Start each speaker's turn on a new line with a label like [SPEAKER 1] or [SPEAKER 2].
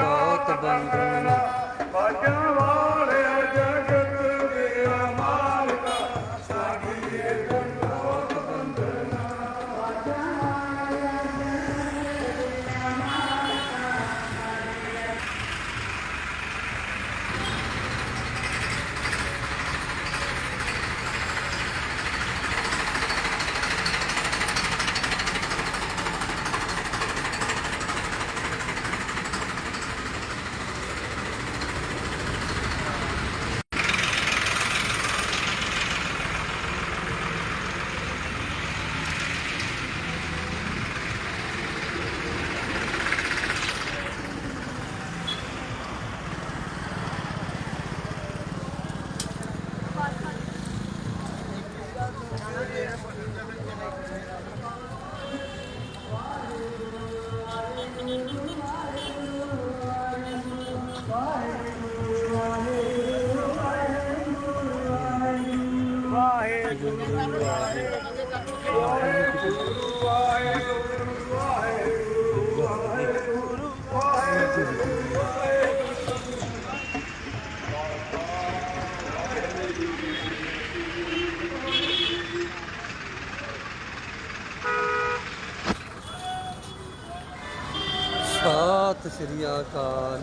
[SPEAKER 1] ਬਹੁਤ ਬੰਦਨਾ ਭਜਵਾ ਸਤਿ ਸ੍ਰੀ ਅਕਾਲ।